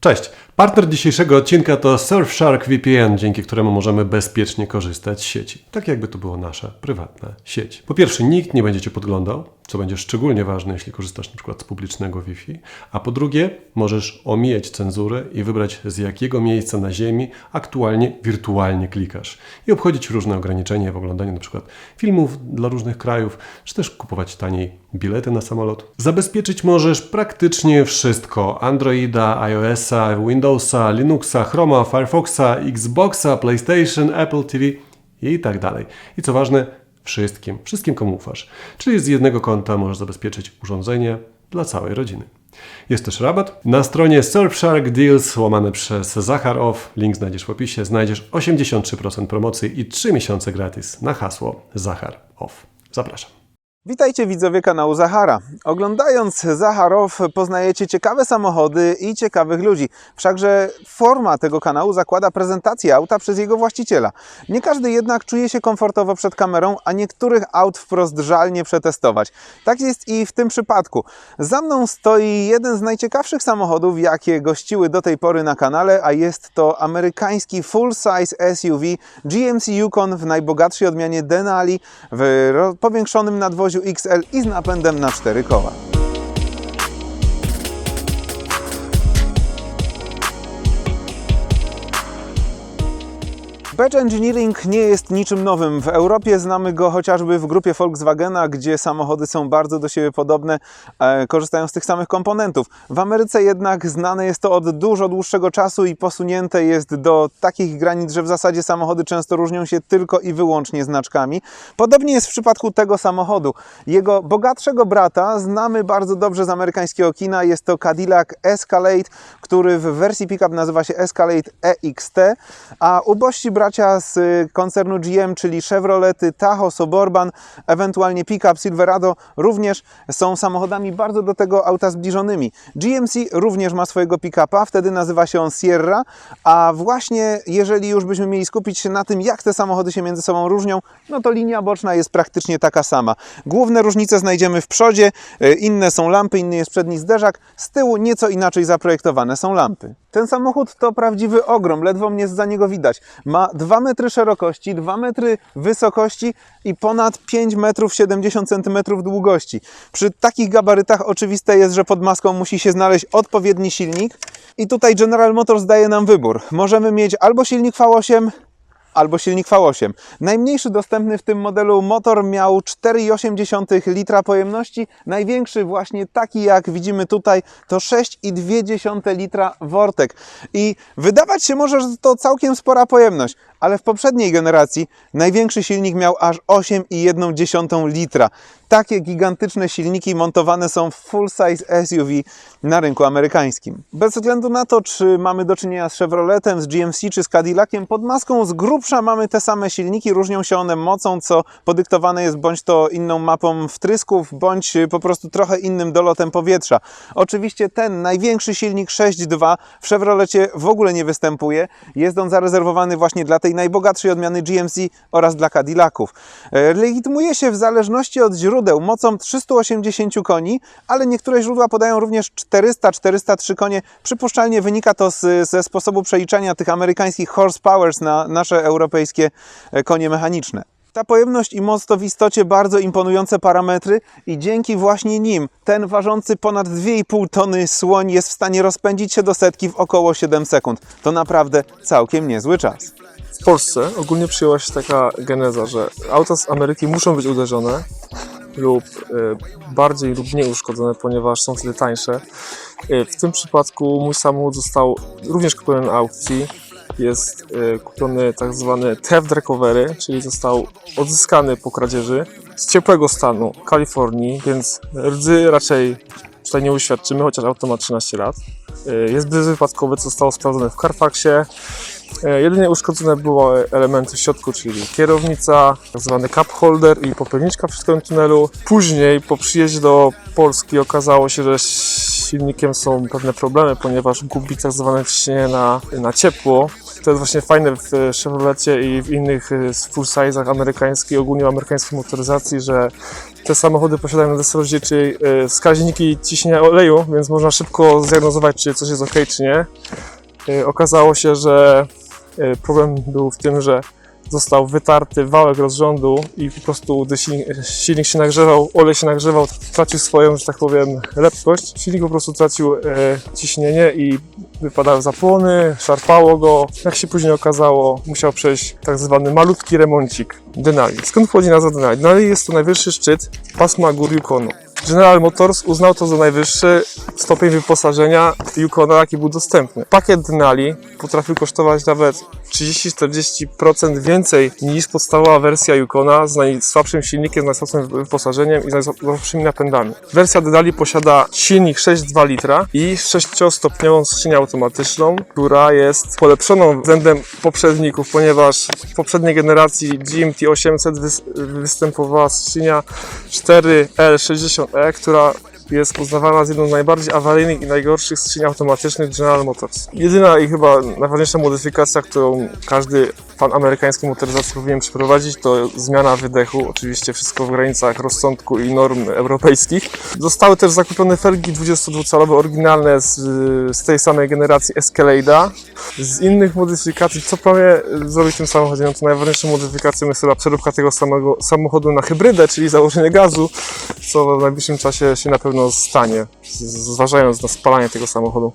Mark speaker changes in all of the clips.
Speaker 1: Cześć! Partner dzisiejszego odcinka to Surfshark VPN, dzięki któremu możemy bezpiecznie korzystać z sieci. Tak jakby to była nasza prywatna sieć. Po pierwsze, nikt nie będzie Cię podglądał, co będzie szczególnie ważne, jeśli korzystasz przykład z publicznego Wi-Fi. A po drugie, możesz omijać cenzurę i wybrać z jakiego miejsca na Ziemi aktualnie wirtualnie klikasz. I obchodzić różne ograniczenia w oglądaniu przykład filmów dla różnych krajów, czy też kupować taniej bilety na samolot. Zabezpieczyć możesz praktycznie wszystko. Androida, iOS-a, Windowsa, Linuxa, Chroma, Firefoxa, Xboxa, PlayStation, Apple TV i tak dalej. I co ważne, wszystkim, wszystkim komu ufasz. Czyli z jednego konta możesz zabezpieczyć urządzenie dla całej rodziny. Jest też rabat. Na stronie Surfshark Deals łamane przez Zachar Off, link znajdziesz w opisie, znajdziesz 83% promocji i 3 miesiące gratis na hasło Zachar Off. Zapraszam.
Speaker 2: Witajcie widzowie kanału Zachara. Oglądając Zacharow poznajecie ciekawe samochody i ciekawych ludzi. Wszakże forma tego kanału zakłada prezentację auta przez jego właściciela. Nie każdy jednak czuje się komfortowo przed kamerą, a niektórych aut wprost żalnie przetestować. Tak jest i w tym przypadku. Za mną stoi jeden z najciekawszych samochodów, jakie gościły do tej pory na kanale, a jest to amerykański full-size SUV GMC Yukon w najbogatszej odmianie Denali w powiększonym nadwoziu XL i z napędem na cztery koła. Badge Engineering nie jest niczym nowym. W Europie znamy go chociażby w grupie Volkswagena, gdzie samochody są bardzo do siebie podobne, e, korzystają z tych samych komponentów. W Ameryce jednak znane jest to od dużo dłuższego czasu i posunięte jest do takich granic, że w zasadzie samochody często różnią się tylko i wyłącznie znaczkami. Podobnie jest w przypadku tego samochodu. Jego bogatszego brata znamy bardzo dobrze z amerykańskiego kina. Jest to Cadillac Escalade, który w wersji pickup nazywa się Escalade EXT, a ubożsi bracia z y, koncernu GM, czyli Chevrolety, Tahoe, Suburban, ewentualnie pickup Silverado, również są samochodami bardzo do tego auta zbliżonymi. GMC również ma swojego pickupa, wtedy nazywa się on Sierra, a właśnie jeżeli już byśmy mieli skupić się na tym, jak te samochody się między sobą różnią, no to linia boczna jest praktycznie taka sama. Główne różnice znajdziemy w przodzie, y, inne są lampy, inny jest przedni zderzak, z tyłu nieco inaczej zaprojektowane są lampy. Ten samochód to prawdziwy ogrom, ledwo mnie za niego widać. Ma 2 metry szerokości, 2 metry wysokości i ponad 5 metrów 70 centymetrów długości. Przy takich gabarytach oczywiste jest, że pod maską musi się znaleźć odpowiedni silnik i tutaj General Motors daje nam wybór. Możemy mieć albo silnik V8, albo silnik V8. Najmniejszy dostępny w tym modelu motor miał 4,8 litra pojemności, największy właśnie taki jak widzimy tutaj to 6,2 litra Vortec. I wydawać się może, że to całkiem spora pojemność, ale w poprzedniej generacji największy silnik miał aż 8,1 litra. Takie gigantyczne silniki montowane są w full-size SUV na rynku amerykańskim. Bez względu na to, czy mamy do czynienia z Chevroletem, z GMC czy z Cadillaciem, pod maską z grubsza mamy te same silniki, różnią się one mocą, co podyktowane jest bądź to inną mapą wtrysków, bądź po prostu trochę innym dolotem powietrza. Oczywiście ten największy silnik 6.2 w Chevrolecie w ogóle nie występuje. Jest on zarezerwowany właśnie dla tej najbogatszej odmiany GMC oraz dla Cadillaców. E, Legitymuje się w zależności od źródeł mocą 380 koni, ale niektóre źródła podają również 400-403 konie. Przypuszczalnie wynika to z, ze sposobu przeliczania tych amerykańskich horsepowers na nasze europejskie e, konie mechaniczne. Ta pojemność i moc to w istocie bardzo imponujące parametry i dzięki właśnie nim ten ważący ponad 2,5 tony słoń jest w stanie rozpędzić się do setki w około 7 sekund. To naprawdę całkiem niezły czas.
Speaker 3: W Polsce ogólnie przyjęła się taka geneza, że auta z Ameryki muszą być uderzone lub e, bardziej lub mniej uszkodzone, ponieważ są wtedy tańsze. E, w tym przypadku mój samochód został również kupiony na aukcji. Jest e, kupiony tak zwany theft recovery, czyli został odzyskany po kradzieży z ciepłego stanu Kalifornii, więc rdzy raczej tutaj nie uświadczymy, chociaż auto ma 13 lat. Jest bezwypadkowe, co zostało sprawdzone w Carfaxie. E, Jedynie uszkodzone były elementy w środku, czyli kierownica, tak zwany cup holder i popierniczka w środkowym tunelu. Później po przyjeździe do Polski okazało się, że silnikiem są pewne problemy, ponieważ gubi tak zwane ciśnienie na, na ciepło. To jest właśnie fajne w Chevrolecie i w innych y, full size'ach amerykańskich, ogólnie amerykańskiej motoryzacji, że te samochody posiadają na desce wskaźniki ciśnienia oleju, więc można szybko zdiagnozować, czy coś jest ok, czy nie. Y, Okazało się, że y, problem był w tym, że został wytarty wałek rozrządu i po prostu gdy silnik, się nagrzewał, olej się nagrzewał, tracił swoją, że tak powiem, lepkość. Silnik po prostu tracił e, ciśnienie i wypadały zapłony, szarpało go. Jak się później okazało, musiał przejść tak zwany malutki remoncik Denali. Skąd pochodzi nazwa Denali? Denali jest to najwyższy szczyt pasma gór Yukonu. General Motors uznał to za najwyższy stopień wyposażenia Yukona, jaki był dostępny. Pakiet Denali potrafił kosztować nawet 30-40% więcej niż podstawowa wersja Yukona z najsłabszym silnikiem, z najsłabszym wyposażeniem i z najsłabszymi napędami. Wersja Denali posiada silnik 6,2 litra i 6-stopniową skrzynię automatyczną, która jest polepszoną względem poprzedników, ponieważ w poprzedniej generacji GMT 800 wys- występowała skrzynia 4L60E, która jest uznawana za jedną z najbardziej awaryjnych i najgorszych skrzyni automatycznych General Motors. Jedyna i chyba najważniejsza modyfikacja, którą każdy fan amerykańskiej motoryzacji powinien przeprowadzić, to zmiana wydechu. Oczywiście wszystko w granicach rozsądku i norm europejskich. Zostały też zakupione felgi 22-calowe oryginalne z, z tej samej generacji Escalade'a. Z innych modyfikacji, co planuję zrobić tym samochodzie, no to najważniejszą modyfikacją jest chyba przeróbka tego samego samochodu na hybrydę, czyli założenie gazu, co w najbliższym czasie się na pewno stanie, zważając na spalanie tego samochodu.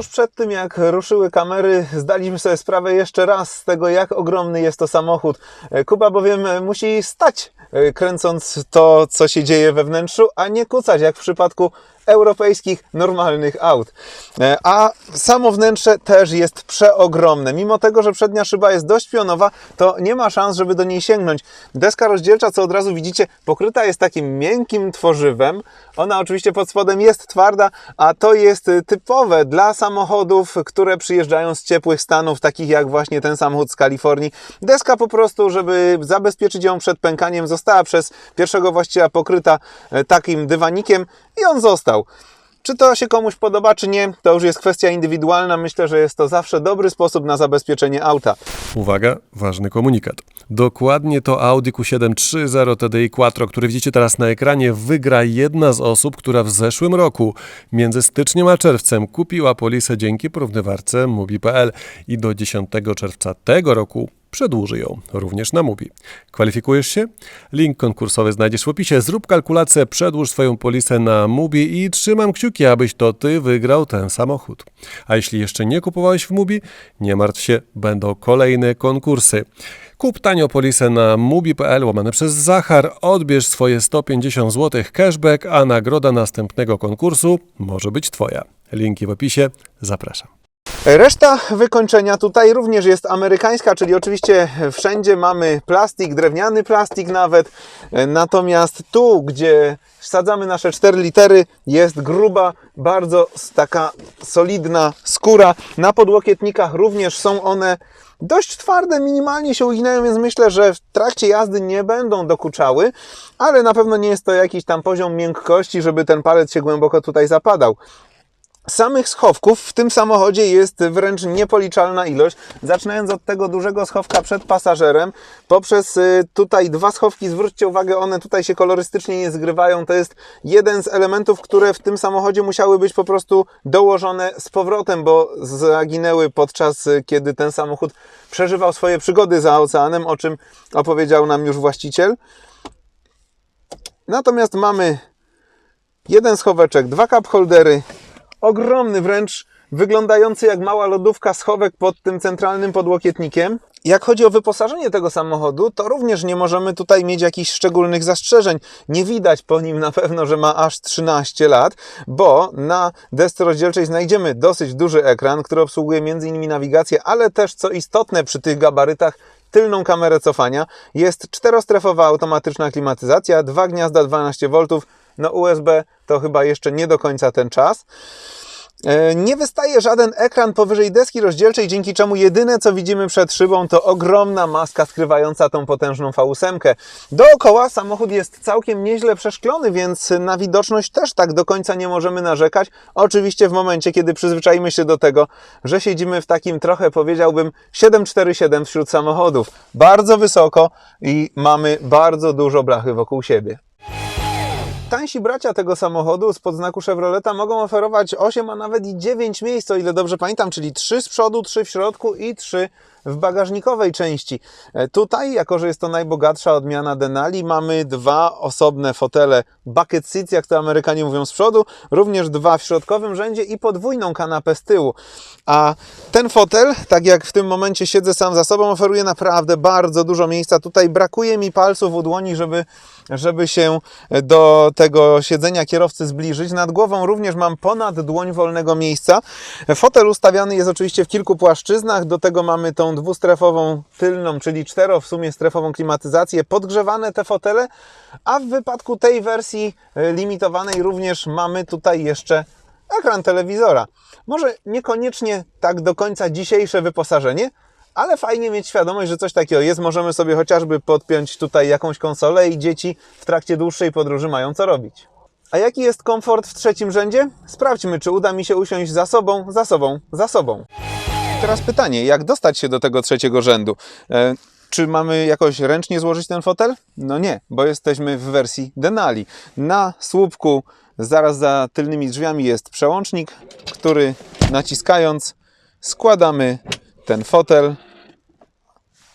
Speaker 2: Tuż przed tym, jak ruszyły kamery, zdaliśmy sobie sprawę jeszcze raz z tego, jak ogromny jest to samochód. E, Kuba bowiem e, musi stać, e, kręcąc to, co się dzieje we wnętrzu, a nie kucać, jak w przypadku europejskich, normalnych aut. E, A samo wnętrze też jest przeogromne. Mimo tego, że przednia szyba jest dość pionowa, to nie ma szans, żeby do niej sięgnąć. Deska rozdzielcza, co od razu widzicie, pokryta jest takim miękkim tworzywem. Ona oczywiście pod spodem jest twarda, a to jest typowe dla samochodów, które przyjeżdżają z ciepłych stanów, takich jak właśnie ten samochód z Kalifornii. Deska po prostu, żeby zabezpieczyć ją przed pękaniem, została przez pierwszego właściciela pokryta e, takim dywanikiem i on został. Czy to się komuś podoba, czy nie, to już jest kwestia indywidualna. Myślę, że jest to zawsze dobry sposób na zabezpieczenie auta.
Speaker 1: Uwaga, ważny komunikat. Dokładnie to Audi Q7 3.0 TDI Quattro, który widzicie teraz na ekranie, wygra jedna z osób, która w zeszłym roku, między styczniem a czerwcem, kupiła polisę dzięki porównywarce Mubi.pl i do 10 czerwca tego roku przedłuży ją również na Mubi. Kwalifikujesz się? Link konkursowy znajdziesz w opisie. Zrób kalkulację, przedłuż swoją polisę na Mubi i trzymam kciuki, abyś to ty wygrał ten samochód. A jeśli jeszcze nie kupowałeś w Mubi, nie martw się, będą kolejne konkursy. Kup tanio polisę na mubi.pl łamane przez Zachar, odbierz swoje 150 zł cashback, a nagroda następnego konkursu może być twoja. Linki w opisie, zapraszam.
Speaker 2: Reszta wykończenia tutaj również jest amerykańska, czyli oczywiście wszędzie mamy plastik, drewniany plastik nawet. Natomiast tu, gdzie wsadzamy nasze 4 litery, jest gruba, bardzo taka solidna skóra. Na podłokietnikach również są one dość twarde, minimalnie się uginają, więc myślę, że w trakcie jazdy nie będą dokuczały, ale na pewno nie jest to jakiś tam poziom miękkości, żeby ten palec się głęboko tutaj zapadał. Samych schowków w tym samochodzie jest wręcz niepoliczalna ilość. Zaczynając od tego dużego schowka przed pasażerem, poprzez y, tutaj dwa schowki, zwróćcie uwagę, one tutaj się kolorystycznie nie zgrywają. To jest jeden z elementów, które w tym samochodzie musiały być po prostu dołożone z powrotem, bo zaginęły podczas y, kiedy ten samochód przeżywał swoje przygody za oceanem, o czym opowiedział nam już właściciel. Natomiast mamy jeden schoweczek, dwa cup holdery, ogromny wręcz, wyglądający jak mała lodówka schowek pod tym centralnym podłokietnikiem. Jak chodzi o wyposażenie tego samochodu, to również nie możemy tutaj mieć jakichś szczególnych zastrzeżeń. Nie widać po nim na pewno, że ma aż 13 lat, bo na desce rozdzielczej znajdziemy dosyć duży ekran, który obsługuje m.in. nawigację, ale też co istotne przy tych gabarytach, tylną kamerę cofania. Jest czterostrefowa automatyczna klimatyzacja, dwa gniazda 12 V, no USB to chyba jeszcze nie do końca ten czas. E, Nie wystaje żaden ekran powyżej deski rozdzielczej, dzięki czemu jedyne co widzimy przed szybą to ogromna maska skrywająca tą potężną V8. Dookoła samochód jest całkiem nieźle przeszklony, więc na widoczność też tak do końca nie możemy narzekać. Oczywiście w momencie, kiedy przyzwyczajimy się do tego, że siedzimy w takim trochę powiedziałbym 747 wśród samochodów. Bardzo wysoko i mamy bardzo dużo blachy wokół siebie. Tańsi bracia tego samochodu z podznaku Chevroleta mogą oferować 8, a nawet i 9 miejsc, o ile dobrze pamiętam, czyli 3 z przodu, 3 w środku i 3 w bagażnikowej części. E, Tutaj, jako że jest to najbogatsza odmiana Denali, mamy dwa osobne fotele bucket seats, jak to Amerykanie mówią z przodu, również dwa w środkowym rzędzie i podwójną kanapę z tyłu. A ten fotel, tak jak w tym momencie siedzę sam za sobą, oferuje naprawdę bardzo dużo miejsca. Tutaj brakuje mi palców u dłoni, żeby, żeby się do tego siedzenia kierowcy zbliżyć. Nad głową również mam ponad dłoń wolnego miejsca. Fotel ustawiany jest oczywiście w kilku płaszczyznach. Do tego mamy tą dwustrefową tylną, czyli cztero w sumie strefową klimatyzację. Podgrzewane te fotele, a w wypadku tej wersji e, limitowanej również mamy tutaj jeszcze ekran telewizora. Może niekoniecznie tak do końca dzisiejsze wyposażenie, ale fajnie mieć świadomość, że coś takiego jest. Możemy sobie chociażby podpiąć tutaj jakąś konsolę i dzieci w trakcie dłuższej podróży mają co robić. A jaki jest komfort w trzecim rzędzie? Sprawdźmy, czy uda mi się usiąść za sobą, za sobą, za sobą. Teraz pytanie, jak dostać się do tego trzeciego rzędu? E, czy mamy jakoś ręcznie złożyć ten fotel? No nie, bo jesteśmy w wersji Denali. Na słupku zaraz za tylnymi drzwiami jest przełącznik, który naciskając składamy ten fotel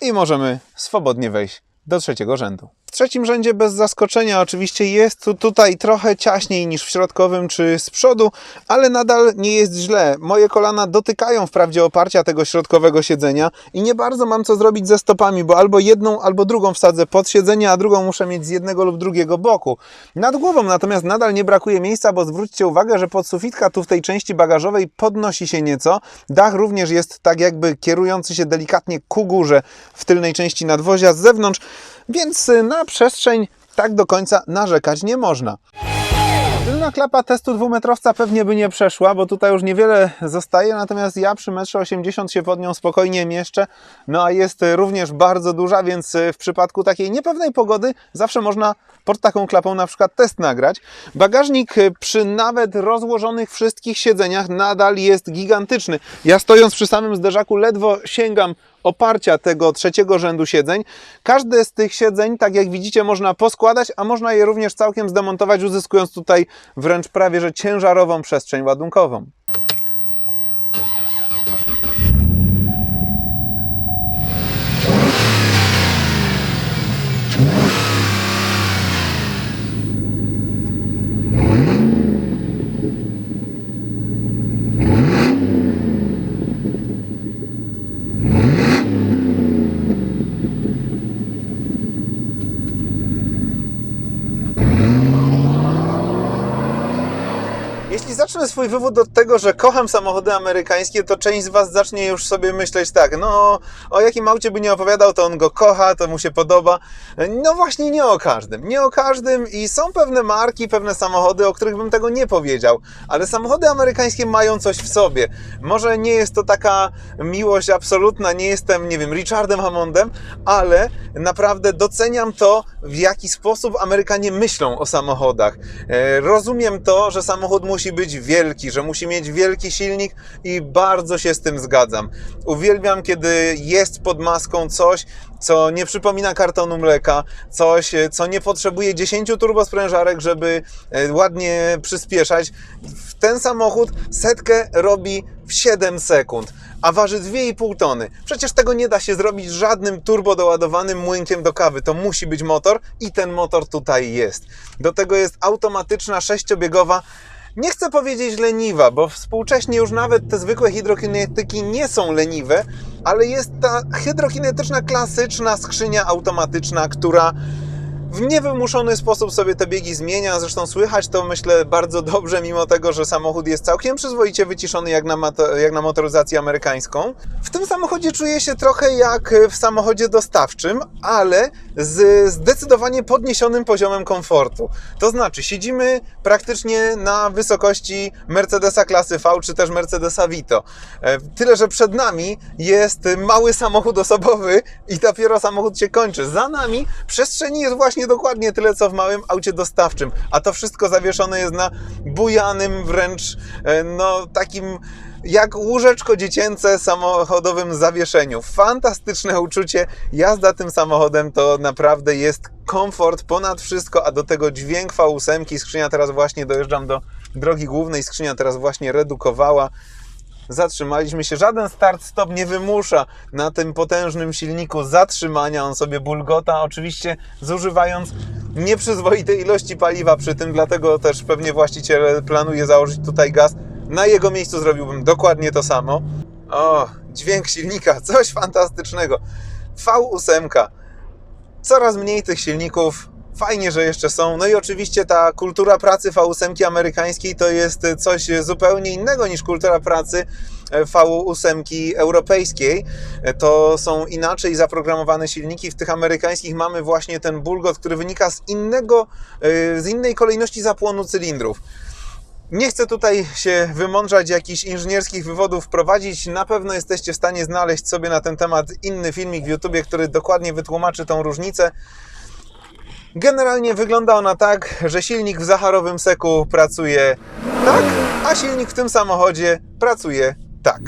Speaker 2: i możemy swobodnie wejść do trzeciego rzędu. W trzecim rzędzie bez zaskoczenia oczywiście jest tu tutaj trochę ciaśniej niż w środkowym czy z przodu, ale nadal nie jest źle. Moje kolana dotykają wprawdzie oparcia tego środkowego siedzenia i nie bardzo mam co zrobić ze stopami, bo albo jedną, albo drugą wsadzę pod siedzenie, a drugą muszę mieć z jednego lub drugiego boku. Nad głową natomiast nadal nie brakuje miejsca, bo zwróćcie uwagę, że podsufitka tu w tej części bagażowej podnosi się nieco. Dach również jest tak jakby kierujący się delikatnie ku górze w tylnej części nadwozia z zewnątrz, więc y, na przestrzeń tak do końca narzekać nie można. Klapa testu dwumetrowca pewnie by nie przeszła, bo tutaj już niewiele zostaje, natomiast ja przy 1,80 m się pod nią spokojnie mieszczę. No a jest również bardzo duża, więc w przypadku takiej niepewnej pogody zawsze można pod taką klapą na przykład test nagrać. Bagażnik przy nawet rozłożonych wszystkich siedzeniach nadal jest gigantyczny. Ja stojąc przy samym zderzaku ledwo sięgam oparcia tego trzeciego rzędu siedzeń. Każde z tych siedzeń, tak jak widzicie, można poskładać, a można je również całkiem zdemontować, uzyskując tutaj wręcz prawie że ciężarową przestrzeń ładunkową. Jeśli zacznę swój wywód od tego, że kocham samochody amerykańskie, to część z Was zacznie już sobie myśleć tak, no o jakim aucie by nie opowiadał, to on go kocha, to mu się podoba. No właśnie nie o każdym, nie o każdym i są pewne marki, pewne samochody, o których bym tego nie powiedział, ale samochody amerykańskie mają coś w sobie. Może nie jest to taka miłość absolutna, nie jestem, nie wiem, Richardem Hammondem, ale naprawdę doceniam to, w jaki sposób Amerykanie myślą o samochodach. E, Rozumiem to, że samochód musi być wielki, że musi mieć wielki silnik i bardzo się z tym zgadzam. Uwielbiam, kiedy jest pod maską coś, co nie przypomina kartonu mleka, coś, e, co nie potrzebuje 10 turbosprężarek, żeby e, ładnie przyspieszać. Ten samochód setkę robi w 7 sekund, a waży 2,5 tony. Przecież tego nie da się zrobić żadnym turbo doładowanym młynkiem do kawy. To musi być motor i ten motor tutaj jest. Do tego jest automatyczna sześciobiegowa nie chcę powiedzieć leniwa, bo współcześnie już nawet te zwykłe hydrokinetyki nie są leniwe, ale jest ta hydrokinetyczna, klasyczna skrzynia automatyczna, która w niewymuszony sposób sobie te biegi zmienia. Zresztą słychać to myślę bardzo dobrze, mimo tego, że samochód jest całkiem przyzwoicie wyciszony jak na, jak na motoryzację amerykańską. W tym samochodzie czuję się trochę jak w samochodzie dostawczym, ale z zdecydowanie podniesionym poziomem komfortu. To znaczy, siedzimy praktycznie na wysokości Mercedesa klasy V czy też Mercedesa Vito. E, Tyle, że przed nami jest mały samochód osobowy i dopiero samochód się kończy. Za nami przestrzeni jest właśnie dokładnie tyle, co w małym aucie dostawczym, a to wszystko zawieszone jest na bujanym wręcz, e, no takim jak łóżeczko dziecięce samochodowym zawieszeniu. Fantastyczne uczucie. Jazda tym samochodem to naprawdę jest komfort ponad wszystko, a do tego dźwięk V8. Skrzynia teraz właśnie dojeżdżam do drogi głównej. Skrzynia teraz właśnie redukowała. Zatrzymaliśmy się. Żaden start-stop nie wymusza na tym potężnym silniku zatrzymania. On sobie bulgota, oczywiście zużywając nieprzyzwoitej ilości paliwa przy tym, dlatego też pewnie właściciel planuje założyć tutaj gaz. Na jego miejscu zrobiłbym dokładnie to samo. O, dźwięk silnika, coś fantastycznego. V8. Coraz mniej tych silników. Fajnie, że jeszcze są. No i oczywiście ta kultura pracy V8 amerykańskiej to jest coś zupełnie innego niż kultura pracy V8 europejskiej. To są inaczej zaprogramowane silniki. W tych amerykańskich mamy właśnie ten bulgot, który wynika z innego, z innej kolejności zapłonu cylindrów. Nie chcę tutaj się wymądrzać, jakichś inżynierskich wywodów prowadzić. Na pewno jesteście w stanie znaleźć sobie na ten temat inny filmik w YouTubie, który dokładnie wytłumaczy tą różnicę. Generalnie wygląda ona tak, że silnik w zacharowym seku pracuje tak, a silnik w tym samochodzie pracuje tak.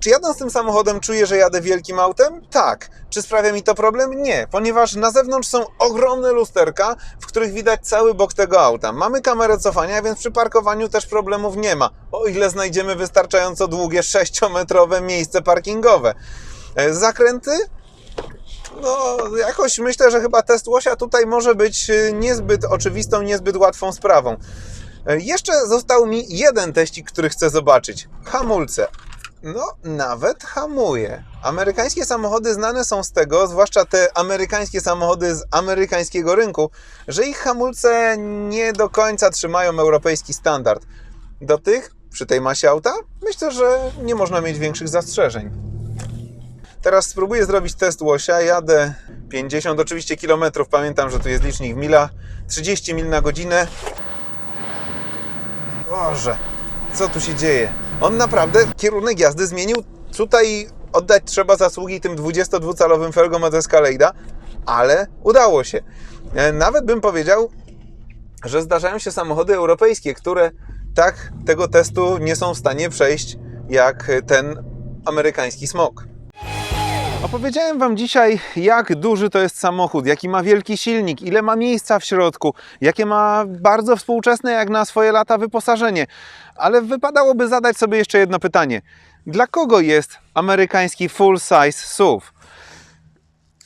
Speaker 2: Czy jadąc tym samochodem czuję, że jadę wielkim autem? Tak. Czy sprawia mi to problem? Nie, ponieważ na zewnątrz są ogromne lusterka, w których widać cały bok tego auta. Mamy kamerę cofania, więc przy parkowaniu też problemów nie ma, o ile znajdziemy wystarczająco długie 6-metrowe miejsce parkingowe. E, Zakręty? No, jakoś myślę, że chyba test łosia tutaj może być y, niezbyt oczywistą, niezbyt łatwą sprawą. E, Jeszcze został mi jeden teścik, który chcę zobaczyć. Hamulce. No, nawet hamuje. Amerykańskie samochody znane są z tego, zwłaszcza te amerykańskie samochody z amerykańskiego rynku, że ich hamulce nie do końca trzymają europejski standard. Do tych, przy tej masie auta, myślę, że nie można mieć większych zastrzeżeń. Teraz spróbuję zrobić test łosia. Jadę 50 oczywiście kilometrów. Pamiętam, że tu jest licznik w milach. 30 mil na godzinę. Boże, co tu się dzieje? On naprawdę kierunek jazdy zmienił. Tutaj oddać trzeba zasługi tym 22-calowym felgom od Escalade'a, ale udało się. E, Nawet bym powiedział, że zdarzają się samochody europejskie, które tak tego testu nie są w stanie przejść jak ten amerykański smog. Opowiedziałem Wam dzisiaj, jak duży to jest samochód, jaki ma wielki silnik, ile ma miejsca w środku, jakie ma bardzo współczesne jak na swoje lata wyposażenie. Ale wypadałoby zadać sobie jeszcze jedno pytanie. Dla kogo jest amerykański full-size SUV?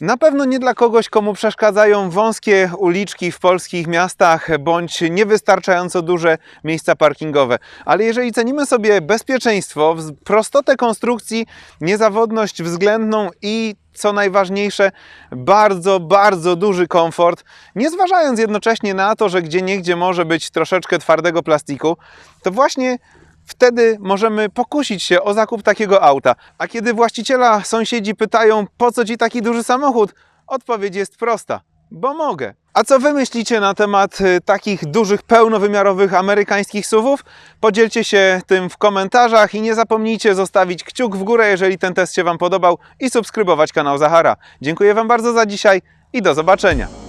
Speaker 2: Na pewno nie dla kogoś, komu przeszkadzają wąskie uliczki w polskich miastach bądź niewystarczająco duże miejsca parkingowe. Ale jeżeli cenimy sobie bezpieczeństwo, prostotę konstrukcji, niezawodność względną i co najważniejsze, bardzo, bardzo duży komfort, nie zważając jednocześnie na to, że gdzie niegdzie może być troszeczkę twardego plastiku, to właśnie Wtedy możemy pokusić się o zakup takiego auta. A kiedy właściciela sąsiedzi pytają, po co ci taki duży samochód, odpowiedź jest prosta: bo mogę. A co wy myślicie na temat y, takich dużych, pełnowymiarowych amerykańskich SUVów? Podzielcie się tym w komentarzach i nie zapomnijcie zostawić kciuk w górę, jeżeli ten test się Wam podobał i subskrybować kanał Zahara. Dziękuję Wam bardzo za dzisiaj i do zobaczenia.